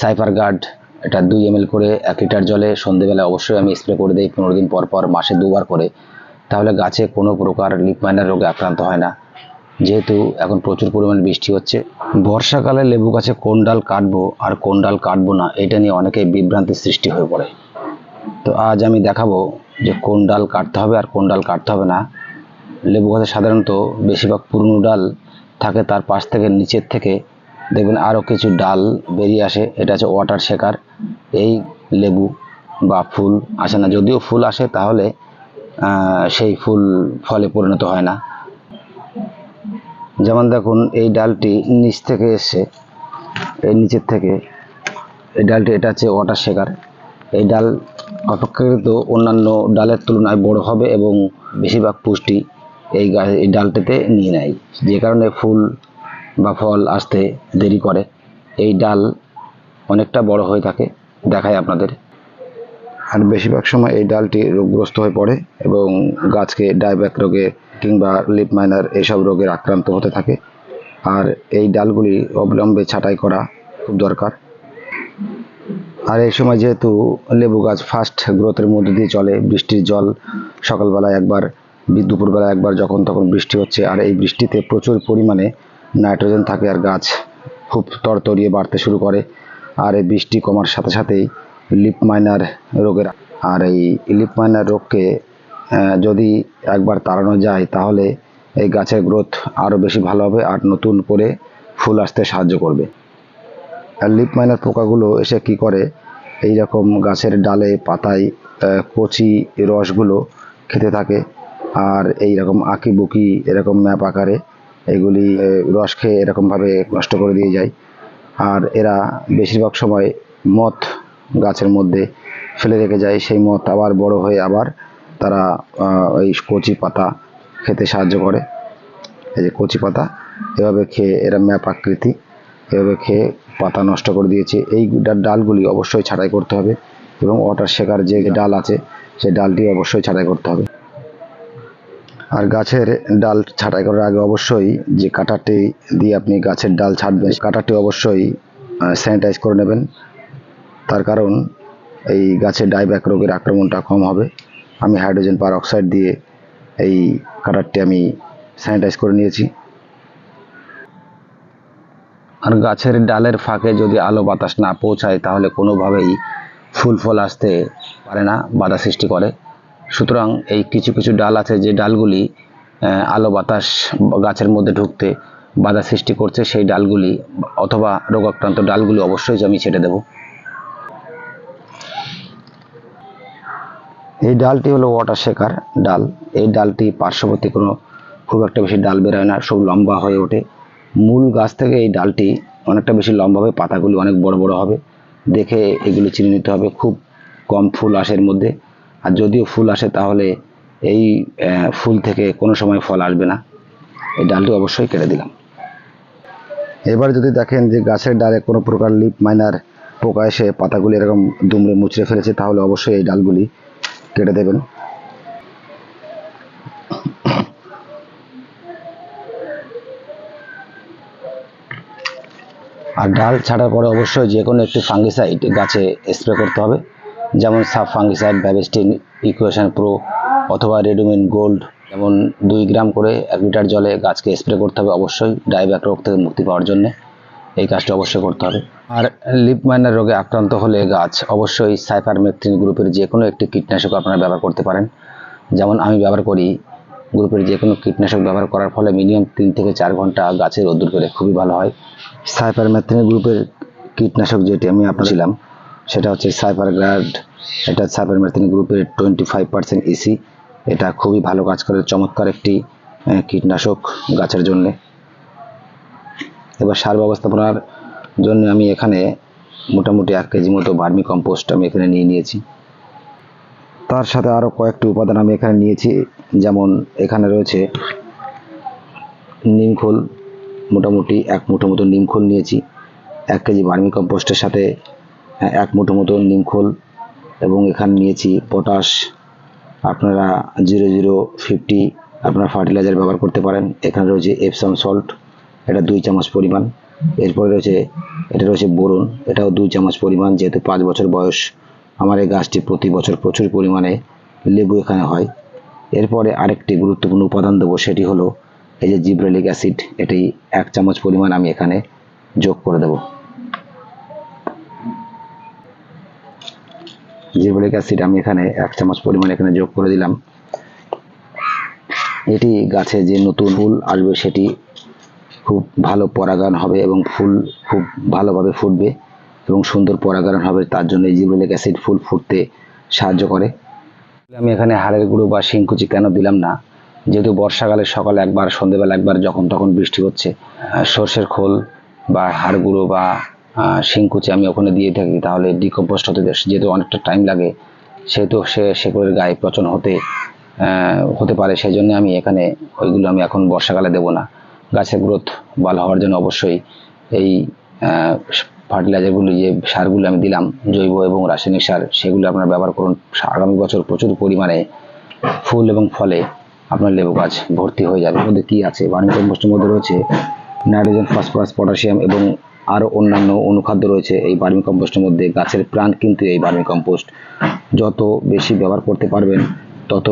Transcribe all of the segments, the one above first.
Cipher guard এটা দুই M করে এক লিটার জলে সন্ধেবেলা অবশ্যই আমি স্প্রে করে দিই পনেরো দিন পর পর, মাসে দুবার করে। তাহলে গাছে কোনো প্রকার লিপ মাইনার রোগে আক্রান্ত হয় না। যেহেতু এখন প্রচুর পরিমাণ বৃষ্টি হচ্ছে, বর্ষাকালে লেবু গাছে কোন ডাল কাটবো আর কোন ডাল কাটবো না, এটা নিয়ে অনেকেই বিভ্রান্তির সৃষ্টি হয়ে পড়ে। তো আজ আমি দেখাবো যে কোন ডাল কাটতে হবে আর কোন ডাল কাটতে হবে না। লেবু গাছে সাধারণত বেশিরভাগ পুরনো ডাল থাকে তার পাশ থেকে নিচের থেকে দেখবেন আরও কিছু ডাল বেরিয়ে আসে, এটা হচ্ছে ওয়াটার শেকার এই লেবু বা ফুল আসে না, যদিও ফুল আসে তাহলে সেই ফুল ফলে পরিণত হয় না। যেমন দেখুন, এই ডালটি নিচ থেকে এসছে, এই নিচের থেকে। এই ডালটি, এটা হচ্ছে ওয়াটার শেকার এই ডাল অপেক্ষাকৃত অন্যান্য ডালের তুলনায় বড় হবে এবং বেশিরভাগ পুষ্টি এই গাছ, এই ডালটিতে নিয়ে নেয়। যে কারণে ফুল বা ফল আসতে দেরি করে। এই ডাল অনেকটা বড় হয়ে থাকে দেখায় আপনাদের। আর বেশিরভাগ সময় এই ডালটি রোগগ্রস্ত হয়ে পড়ে এবং গাছকে ডাইব্যাক রোগে কিংবা লিপ মাইনার এসব রোগের আক্রান্ত হতে থাকে। আর এই ডালগুলি অবিলম্বে ছাঁটাই করা খুব দরকার। আর এই সময় যেহেতু লেবু গাছ ফার্স্ট গ্রোথের মধ্যে দিয়ে চলে, বৃষ্টির জল সকালবেলায় একবার দুপুরবেলা একবার, যখন তখন বৃষ্টি হচ্ছে, আর এই বৃষ্টিতে প্রচুর পরিমাণে নাইট্রোজেন থাকে আর গাছ খুব তরতরিয়ে বাড়তে শুরু করে। আর এই বৃষ্টি কমার সাথে সাথেই লিপ মাইনার রোগের আর এই লিপ মাইনার রোগকে যদি একবার তাড়ানো যায়, তাহলে এই গাছের গ্রোথ আরও বেশি ভালো হবে আর নতুন করে ফুল আসতে সাহায্য করবে। আর লিপ মাইনার পোকাগুলো এসে কি করে? এই রকম গাছের ডালে, পাতায় কচি রসগুলো খেতে থাকে। আর এই রকম আঁকি বুকি এরকম ম্যাপ আকারে এগুলি রস খেয়ে এরকমভাবে নষ্ট করে দিয়ে যায়। আর এরা বেশিরভাগ সময় মথ গাছের মধ্যে ফেলে রেখে যায়। সেই মথ আবার বড় হয়ে আবার তারা ওই কচি পাতা খেতে সাহায্য করে। এই যে কচি পাতা, এভাবে খেয়ে এরা ম্যাপ আকৃতি, এভাবে খেয়ে পাতা নষ্ট করে দিয়েছে। এই ডালগুলি অবশ্যই ছাঁটাই করতে হবে এবং ওয়াটার শেখার যে ডাল আছে সেই ডালটি অবশ্যই ছাঁটাই করতে হবে। আর গাছের ডাল ছাঁটাই করার আগে অবশ্যই যে কাটারটি দিয়ে আপনি গাছের ডাল ছাঁটবেন কাটারটি অবশ্যই স্যানিটাইজ করে নেবেন। তার কারণ এই গাছে ডাইব্যাক রোগের আক্রমণটা কম হবে। আমি হাইড্রোজেন পার অক্সাইড দিয়ে এই কাটারটি আমি স্যানিটাইজ করে নিয়েছি। আর গাছের ডালের ফাঁকে যদি আলো বাতাস না পৌঁছায়, তাহলে কোনোভাবেই ফুল ফল আসতে পারে না, বাধা সৃষ্টি করে। সুতরাং এই কিছু কিছু ডাল আছে যে ডালগুলি আলো বাতাস গাছের মধ্যে ঢুকতে বাধা সৃষ্টি করছে, সেই ডালগুলি অথবা রোগাক্রান্ত ডালগুলি অবশ্যই আমি ছেটে দেব। এই ডালটি হলো ওয়াটার শেকার ডাল। এই ডালটি পার্শ্ববর্তী কোনো খুব একটা বেশি ডাল বেরোয় না, সব লম্বা হয়ে ওঠে। মূল গাছ থেকে এই ডালটি অনেকটা বেশি লম্বা হবে, পাতাগুলি অনেক বড় বড় হবে। দেখে এগুলি চিনে নিতে হবে, খুব কম ফুল আসে এর মধ্যে। আর যদিও ফুল আসে তাহলে এই ফুল থেকে কোনো সময় ফল আসবে না। এই ডালটি অবশ্যই কেটে দিলাম। এবার যদি দেখেন যে গাছের ডালে কোনো প্রকার লিপ মাইনার পোকা এসে পাতাগুলি এরকম দুমড়ে মুচড়ে ফেলেছে, তাহলে অবশ্যই এই ডালগুলি কেটে দেবেন। আর ডাল ছাড়ার পরে অবশ্যই যে কোনো একটি ফাঙ্গিসাইড গাছে স্প্রে করতে হবে। যেমন সাব ফাঙ্গিসাইড ব্যাবেস্টিন, ইকুয়েশন প্রো অথবা রেডুমিন গোল্ড। যেমন দুই গ্রাম করে এক লিটার জলে গাছকে স্প্রে করতে হবে অবশ্যই, ডাইব্যাক রোগ থেকে মুক্তি পাওয়ার জন্য। এই কাজটা অবশ্যই করতে হবে। আর লিপ মাইনার রোগে আক্রান্ত হলে গাছ অবশ্যই সাইফারমেথ্রিন গ্রুপের যে কোনো একটি কীটনাশক আপনারা ব্যবহার করতে পারেন। যেমন আমি ব্যবহার করি গ্রুপের যে কোনো কীটনাশক ব্যবহার করার ফলে মিনিমাম তিন থেকে চার ঘণ্টা গাছের রোদ্দুর পেলে খুবই ভালো হয়। সাইফারমেথ্রিন গ্রুপের কীটনাশক যেটি আমি আপনার ছিলাম সেটা হচ্ছে সাইফার গ্রাড এটা সাইফারমেথ্রিন গ্রুপের টোয়েন্টি ফাইভ পার্সেন্ট ইসি এটা খুবই ভালো কাজ করে, চমৎকার একটি কীটনাশক গাছের জন্যে। এবার সার ব্যবস্থাপনার জন্য আমি এখানে মোটামুটি এক কেজি মতো ভার্মি কম্পোস্ট আমি এখানে নিয়ে নিয়েছি। তার সাথে আরও কয়েকটি উপাদান আমি এখানে নিয়েছি, যেমন এখানে রয়েছে নিমখোল মোটামুটি এক মুঠো মতো নিমখোল নিয়েছি, এক কেজি ভার্মি কম্পোস্টের সাথে এক মুঠো মতো নিমখোল এবং এখানে নিয়েছি পটাশ। আপনারা জিরো জিরো ফিফটি আপনারা ফার্টিলাইজার ব্যবহার করতে পারেন। এখানে রয়েছে এপসাম সল্ট এটা দুই চামচ পরিমাণ। এরপরে রয়েছে, এটা রয়েছে বোরন, এটাও দুই চামচ পরিমাণ, যেহেতু পাঁচ বছর বয়স। আমার এই গাছটি প্রতি বছর প্রচুর পরিমাণে লেবু এখানে হয়। এরপরে আরেকটি গুরুত্বপূর্ণ উপাদান দেবো, সেটি হলো এই যে জিব্রেলিক অ্যাসিড, এটি এক চামচ পরিমাণ আমি এখানে যোগ করে দেব। জিব্রেলিক অ্যাসিড আমি এখানে এক চামচ পরিমাণ এখানে যোগ করে দিলাম। এটি গাছে যে নতুন ফুল আসবে সেটি খুব ভালো পরাগায়ন হবে এবং ফুল খুব ভালোভাবে ফুটবে এবং সুন্দর পরাগায়ন হবে, তার জন্য এই জিব্রেলিক অ্যাসিড ফুল ফুটতে সাহায্য করে। আমি এখানে হাড়ের গুঁড়ো বা শিংকুচি কেন দিলাম না? যেহেতু বর্ষাকালে সকালে একবার, সন্ধেবেলা একবার, যখন তখন বৃষ্টি হচ্ছে সর্ষের খোল বা হাড় গুঁড়ো বা শিংকুচি আমি ওখানে দিয়ে থাকি, তাহলে ডিকম্পোস্ট হতে যেহেতু অনেকটা টাইম লাগে, সেহেতু সে শেকড়ের গায়ে পচন হতে হতে পারে, সেই জন্য আমি এখানে ওইগুলো আমি এখন বর্ষাকালে দেবো না। গাছের গ্রোথ ভালো হওয়ার জন্য অবশ্যই এই ফার্টিলাইজারগুলি যে সারগুলো আমি দিলাম, জৈব এবং রাসায়নিক সার, সেগুলো আপনারা ব্যবহার করুন। আগামী বছর প্রচুর পরিমাণে ফুল এবং ফলে আপনার লেবু গাছ ভর্তি হয়ে যাবে। মধ্যে কী আছে? কম্পোস্টের মধ্যে রয়েছে নাইট্রোজেন, ফসফরাস, পটাশিয়াম এবং আরও অন্যান্য অনুখাদ্য রয়েছে এই বার্মি কম্পোস্টের মধ্যে। গাছের প্রাণ কিন্তু এই বার্মি কম্পোস্ট। যত বেশি ব্যবহার করতে পারবেন, তত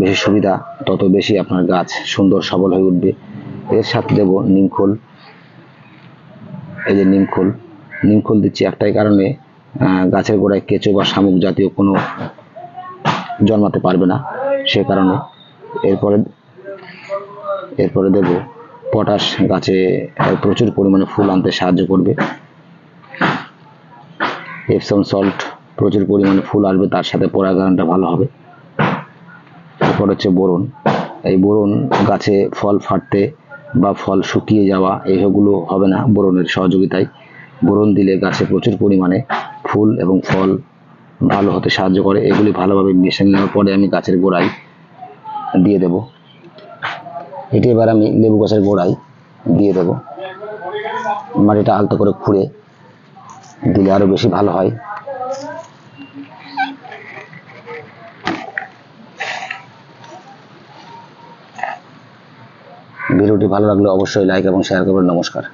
বেশি সুবিধা, তত বেশি আপনার গাছ সুন্দর সবল হয়ে উঠবে। এর সাথে দেবো নিমখোল এই যে নিমখোল নিমখোল দিচ্ছি একটাই কারণে গাছের গোড়ায় কেঁচো বা শামুক জাতীয় কোনো জন্মাতে পারবে না, সে কারণে। এরপরে এরপরে দেব পটাশ গাছে প্রচুর পরিমাণে ফুল আনতে সাহায্য করবে। এপসম সল্ট প্রচুর পরিমাণে ফুল আসবে, তার সাথে পরাগায়নটা ভালো হবে। তারপর হচ্ছে বোরন। এই বোরন গাছে ফল ফাটতে বা ফল শুকিয়ে যাওয়া এইগুলো হবে না বোরনের সহযোগিতায়। বোরন দিলে গাছে প্রচুর পরিমাণে ফুল এবং ফল ভালো হতে সাহায্য করে। এগুলি ভালোভাবে মিশে নেওয়ার পরে আমি গাছের গোড়ায় দিয়ে দেব। এটি এবার আমি লেবু গাছের গোড়ায় দিয়ে দেবো। মাটিটা আলতো করে খুঁড়ে দিলে আরও বেশি ভালো হয়। ভিডিওটি ভালো লাগলে অবশ্যই লাইক এবং শেয়ার করবেন। নমস্কার।